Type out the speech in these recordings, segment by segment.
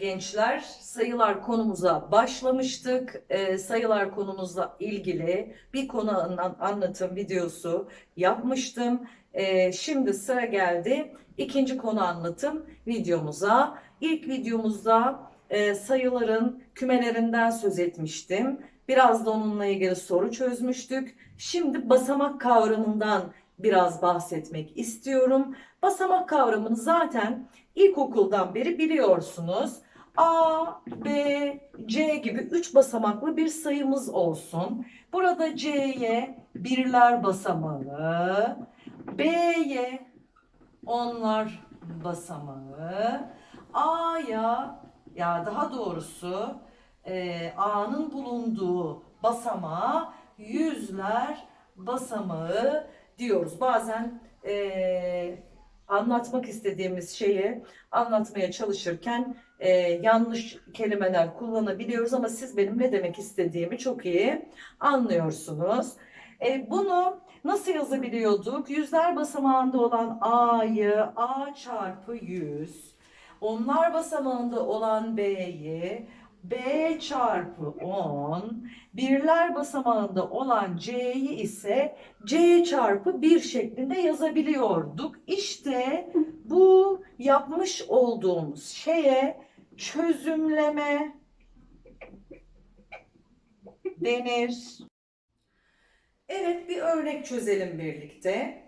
gençler. Sayılar konumuza başlamıştık. Ee, sayılar konumuzla ilgili bir konu an- anlatım videosu yapmıştım. Ee, şimdi sıra geldi ikinci konu anlatım videomuza. İlk videomuzda e, sayıların kümelerinden söz etmiştim. Biraz da onunla ilgili soru çözmüştük. Şimdi basamak kavramından biraz bahsetmek istiyorum. Basamak kavramını zaten ilkokuldan beri biliyorsunuz. A, B, C gibi üç basamaklı bir sayımız olsun. Burada C'ye birler basamağı, B'ye onlar basamağı, A'ya ya daha doğrusu e, A'nın bulunduğu basamağa yüzler basamağı diyoruz. Bazen e, anlatmak istediğimiz şeyi anlatmaya çalışırken e, yanlış kelimeler kullanabiliyoruz ama siz benim ne demek istediğimi çok iyi anlıyorsunuz. E, bunu nasıl yazabiliyorduk? Yüzler basamağında olan A'yı A çarpı 100, onlar basamağında olan B'yi B çarpı 10, birler basamağında olan C'yi ise C çarpı 1 şeklinde yazabiliyorduk. İşte bu yapmış olduğumuz şeye çözümleme denir. Evet bir örnek çözelim birlikte.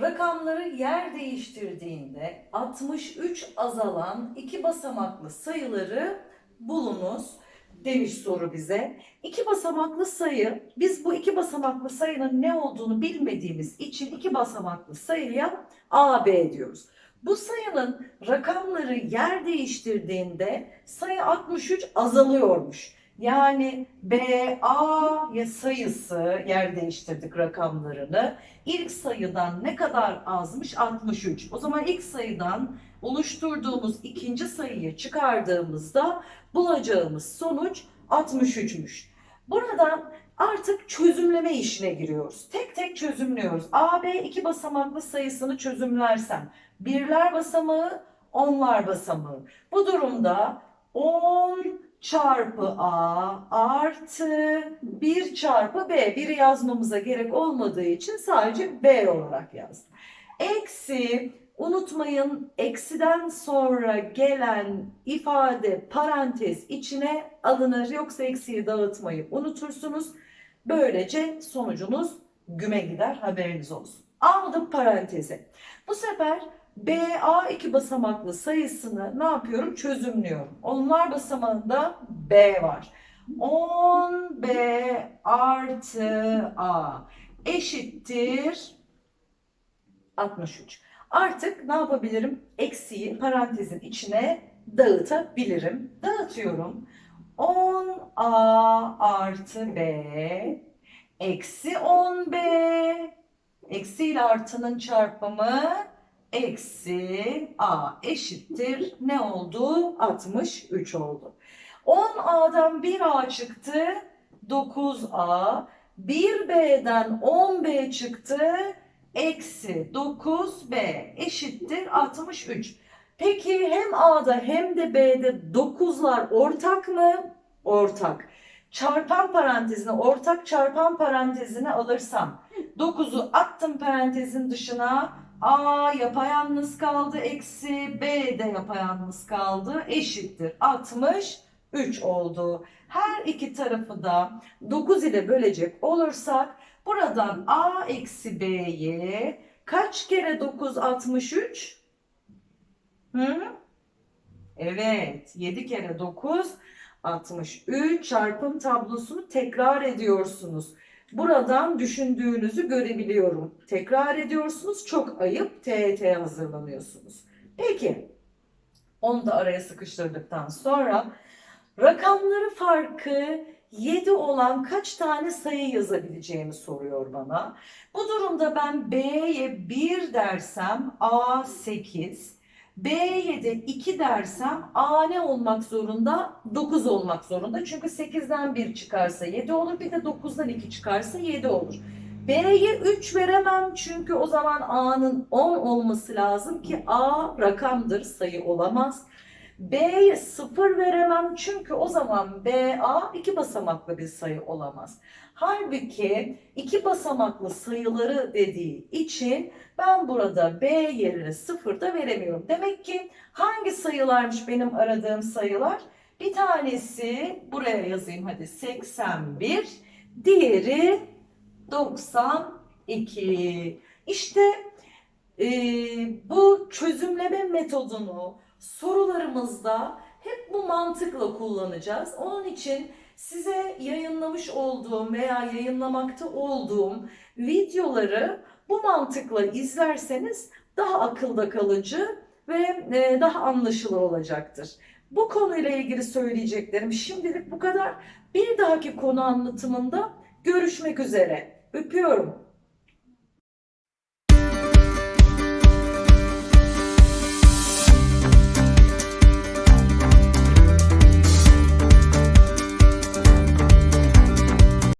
Rakamları yer değiştirdiğinde 63 azalan iki basamaklı sayıları bulunuz demiş soru bize. İki basamaklı sayı, biz bu iki basamaklı sayının ne olduğunu bilmediğimiz için iki basamaklı sayıya AB diyoruz. Bu sayının rakamları yer değiştirdiğinde sayı 63 azalıyormuş. Yani BA ya sayısı yer değiştirdik rakamlarını. İlk sayıdan ne kadar azmış? 63. O zaman ilk sayıdan oluşturduğumuz ikinci sayıyı çıkardığımızda bulacağımız sonuç 63'müş. Buradan artık çözümleme işine giriyoruz. Tek tek çözümlüyoruz. AB iki basamaklı sayısını çözümlersem birler basamağı, onlar basamağı. Bu durumda 10 çarpı A artı 1 çarpı B. Biri yazmamıza gerek olmadığı için sadece B olarak yazdım. Eksi unutmayın eksiden sonra gelen ifade parantez içine alınır. Yoksa eksiyi dağıtmayı unutursunuz. Böylece sonucunuz güme gider haberiniz olsun. Aldım paranteze. Bu sefer BA iki basamaklı sayısını ne yapıyorum? Çözümlüyorum. Onlar basamağında B var. 10B artı A eşittir 63. Artık ne yapabilirim? Eksiği parantezin içine dağıtabilirim. Dağıtıyorum. 10A artı B eksi 10B eksi ile artının çarpımı eksi A eşittir. Ne oldu? 63 oldu. 10A'dan 1A çıktı. 9A. 1B'den 10B çıktı. Eksi 9B eşittir 63. Peki hem A'da hem de B'de 9'lar ortak mı? Ortak. Çarpan parantezine, ortak çarpan parantezine alırsam 9'u attım parantezin dışına. A yapayalnız kaldı. Eksi B de yapayalnız kaldı. Eşittir. 63 oldu. Her iki tarafı da 9 ile bölecek olursak buradan A eksi B'ye kaç kere 9 63? Hı? Evet. 7 kere 9 63 çarpım tablosunu tekrar ediyorsunuz. Buradan düşündüğünüzü görebiliyorum. Tekrar ediyorsunuz. Çok ayıp. TET hazırlanıyorsunuz. Peki. Onu da araya sıkıştırdıktan sonra rakamları farkı 7 olan kaç tane sayı yazabileceğimi soruyor bana. Bu durumda ben B'ye 1 dersem A 8, B'ye de 2 dersem A ne olmak zorunda? 9 olmak zorunda. Çünkü 8'den 1 çıkarsa 7 olur. Bir de 9'dan 2 çıkarsa 7 olur. B'ye 3 veremem çünkü o zaman A'nın 10 olması lazım ki A rakamdır, sayı olamaz. B'ye 0 veremem çünkü o zaman BA iki basamaklı bir sayı olamaz. Halbuki iki basamaklı sayıları dediği için ben burada B yerine 0 da veremiyorum. Demek ki hangi sayılarmış benim aradığım sayılar? Bir tanesi buraya yazayım hadi 81, diğeri 92. İşte e, bu çözümleme metodunu sorularımızda hep bu mantıkla kullanacağız. Onun için size yayınlamış olduğum veya yayınlamakta olduğum videoları bu mantıkla izlerseniz daha akılda kalıcı ve e, daha anlaşılır olacaktır. Bu konuyla ilgili söyleyeceklerim şimdilik bu kadar. Bir dahaki konu anlatımında görüşmek üzere. Öpüyorum.